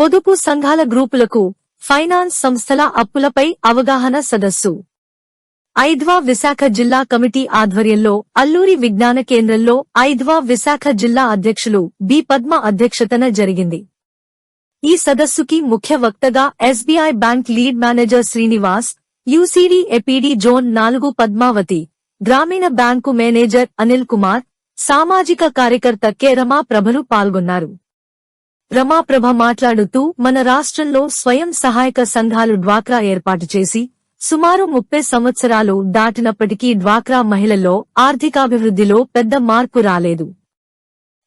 పొదుపు సంఘాల గ్రూపులకు ఫైనాన్స్ సంస్థల అప్పులపై అవగాహన సదస్సు. ఐద్వా విశాఖ జిల్లా కమిటీ ఆధ్వర్యంలో అల్లూరి విజ్ఞాన కేంద్రంలో ఐద్వా విశాఖ జిల్లా అధ్యక్షులు బి పద్మ అధ్యక్షతన జరిగింది. ఈ సదస్సుకి ముఖ్య వక్తగా SBI bank lead manager Srinivas UCD APD zone నాలుగు పద్మావతి గ్రామీణ బ్యాంకు మేనేజర్ అనిల్ కుమార్ సామాజిక కార్యకర్త కేరమా ప్రభలు పాల్గొన్నారు. రమాప్రభ మాట్లాడుతూ మన రాష్ట్రంలో స్వయం సహాయక సంఘాలు డ్వాక్రా ఏర్పాటు చేసి సుమారు ముప్పై సంవత్సరాలు దాటినప్పటికీ డ్వాక్రా మహిళల్లో ఆర్థికాభివృద్ధిలో పెద్ద మార్పు రాలేదు.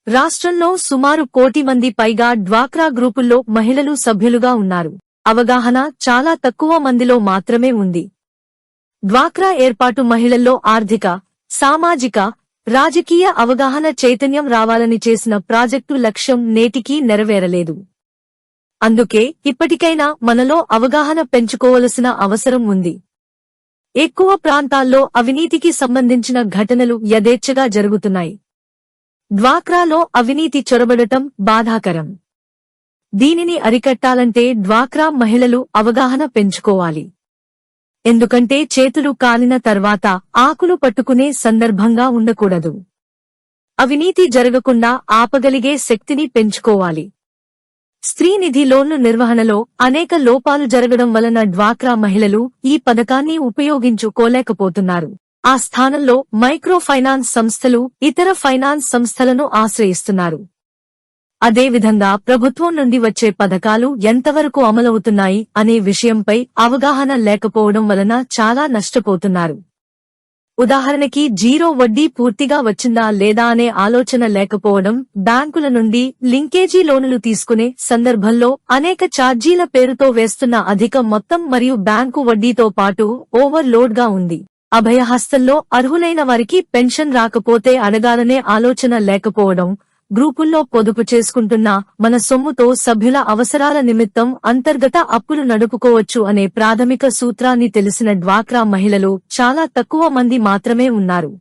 రాష్ట్రంలో సుమారు కోటి మంది పైగా డ్వాక్రా గ్రూపుల్లో మహిళలు సభ్యులుగా ఉన్నారు. అవగాహన చాలా తక్కువ మందిలో మాత్రమే ఉంది. డ్వాక్రా ఏర్పాటు మహిళల్లో ఆర్థిక సామాజిక రాజకీయ అవగాహన చైతన్యం రావాలని చేసిన ప్రాజెక్టు లక్ష్యం నేటికీ నెరవేరలేదు. అందుకే ఇప్పటికైనా మనలో అవగాహన పెంచుకోవలసిన అవసరం ఉంది. ఎక్కువ ప్రాంతాల్లో అవినీతికి సంబంధించిన ఘటనలు యథేచ్ఛగా జరుగుతున్నాయి. డ్వాక్రాలో అవినీతి చొరబడటం బాధాకరం. దీనిని అరికట్టాలంటే డ్వాక్రా మహిళలు అవగాహన పెంచుకోవాలి. ఎందుకంటే చేతులు కాలిన తర్వాత ఆకులు పట్టుకునే సందర్భంగా ఉండకూడదు. అవినీతి జరగకుండా ఆపగలిగే శక్తిని పెంచుకోవాలి. స్త్రీనిధి లోన్లు నిర్వహణలో అనేక లోపాలు జరగడం వలన డ్వాక్రా మహిళలు ఈ పథకాన్ని ఉపయోగించుకోలేకపోతున్నారు. ఆ స్థానంలో మైక్రో ఫైనాన్స్ సంస్థలు ఇతర ఫైనాన్స్ సంస్థలను ఆశ్రయిస్తున్నారు. అదేవిధంగా ప్రభుత్వం నుండి వచ్చే పథకాలు ఎంతవరకు అమలవుతున్నాయి అనే విషయంపై అవగాహన లేకపోవడం వలన చాలా నష్టపోతున్నారు. ఉదాహరణకి జీరో వడ్డీ పూర్తిగా వచ్చిందా లేదా అనే ఆలోచన లేకపోవడం బ్యాంకుల నుండి లింకేజీ లోనులు తీసుకునే సందర్భంలో అనేక ఛార్జీల పేరుతో వేస్తున్న అధిక మొత్తం మరియు బ్యాంకు వడ్డీతో పాటు ఓవర్లోడ్గా ఉంది. అభయహస్తంలో అర్హులైన వారికి పెన్షన్ రాకపోతే అడగాలనే ఆలోచన లేకపోవడం గ్రూపుల్లో పొదుపు చేసుకుంటున్న మన సొమ్ముతో సభ్యుల అవసరాల నిమిత్తం అంతర్గత అప్పులు నడుపుకోవచ్చు అనే ప్రాథమిక సూత్రాన్ని తెలిసిన డ్వాక్రా మహిళలు చాలా తక్కువ మంది మాత్రమే ఉన్నారు.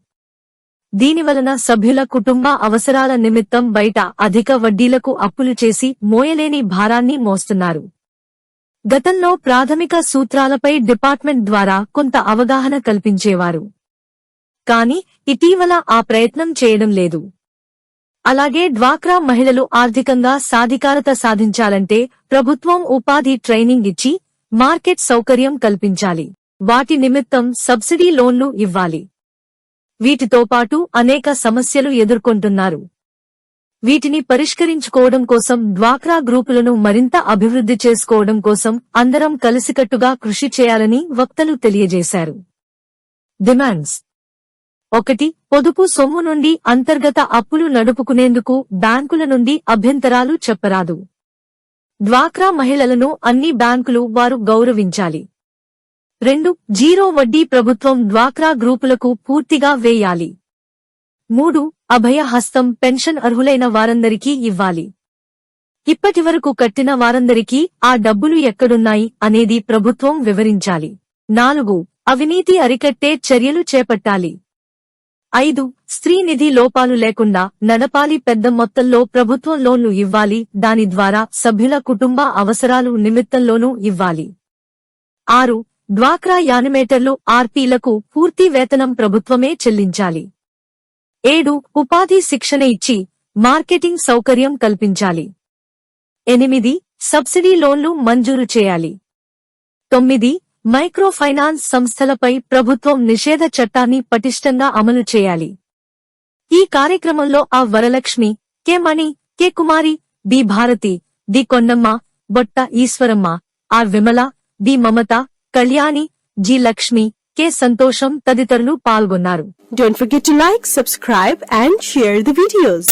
దీనివలన సభ్యుల కుటుంబ అవసరాల నిమిత్తం బయట అధిక వడ్డీలకు అప్పులు చేసి మోయలేని భారాన్ని మోస్తున్నారు. గతంలో ప్రాథమిక సూత్రాలపై డిపార్ట్మెంట్ ద్వారా కొంత అవగాహన కల్పించేవారు. కాని ఇటీవల ఆ ప్రయత్నం చేయడం లేదు. అలాగే డ్వాక్రా మహిళలు ఆర్థికంగా సాధికారత సాధించాలంటే ప్రభుత్వం ఉపాధి ట్రైనింగ్ ఇచ్చి మార్కెట్ సౌకర్యం కల్పించాలి. వాటి నిమిత్తం సబ్సిడీ లోన్లు ఇవ్వాలి. వీటితో పాటు అనేక సమస్యలు ఎదుర్కొంటున్నారు. వీటిని పరిష్కరించుకోవడం కోసం డ్వాక్రా గ్రూపులను మరింత అభివృద్ధి చేసుకోవడం కోసం అందరం కలిసికట్టుగా కృషి చేయాలని వక్తలు తెలియజేశారు. డిమాండ్స్ ఒకటి పొదుపు సొమ్ము నుండి అంతర్గత అప్పులు నడుపుకునేందుకు బ్యాంకుల నుండి అభ్యంతరాలు చెప్పరాదు. డ్వాక్రా మహిళలను అన్ని బ్యాంకులు వారు గౌరవించాలి. రెండు జీరో వడ్డీ ప్రభుత్వం డ్వాక్రా గ్రూపులకు పూర్తిగా వేయాలి. మూడు అభయ హస్తం పెన్షన్ అర్హులైన వారందరికీ ఇవ్వాలి. ఇప్పటివరకు కట్టిన వారందరికీ ఆ డబ్బులు ఎక్కడున్నాయి అనేది ప్రభుత్వం వివరించాలి. నాలుగు అవినీతి అరికట్టే చర్యలు చేపట్టాలి. ఐదు స్త్రీ నిధి లోపాలు లేకుండా నడపాలి పెద్ద మొత్తంలో ప్రభుత్వం లోన్లు ఇవ్వాలి దాని ద్వారా సభ్యుల కుటుంబ అవసరాలు నిమిత్తంలోనూ ఇవ్వాలి. ఆరు డ్వాక్రా యానిమేటర్లు ఆర్పీలకు పూర్తి వేతనం ప్రభుత్వమే చెల్లించాలి. ఏడు ఉపాధి శిక్షణ ఇచ్చి మార్కెటింగ్ సౌకర్యం కల్పించాలి. ఎనిమిది సబ్సిడీ లోన్లు మంజూరు చేయాలి. తొమ్మిది మైక్రో ఫైనాన్స్ సంస్థలపై ప్రభుత్వం నిషేధ చట్టాన్ని పటిష్టంగా అమలు చేయాలి. ఈ కార్యక్రమంలో ఆ Varalakshmi K Mani K Kumari D Bharati D Kondamma Botta Eswaramma R Vimala D Mamata Kalyani G Lakshmi K Santosham తదితరులు పాల్గొన్నారు. Don't forget to like subscribe and share the videos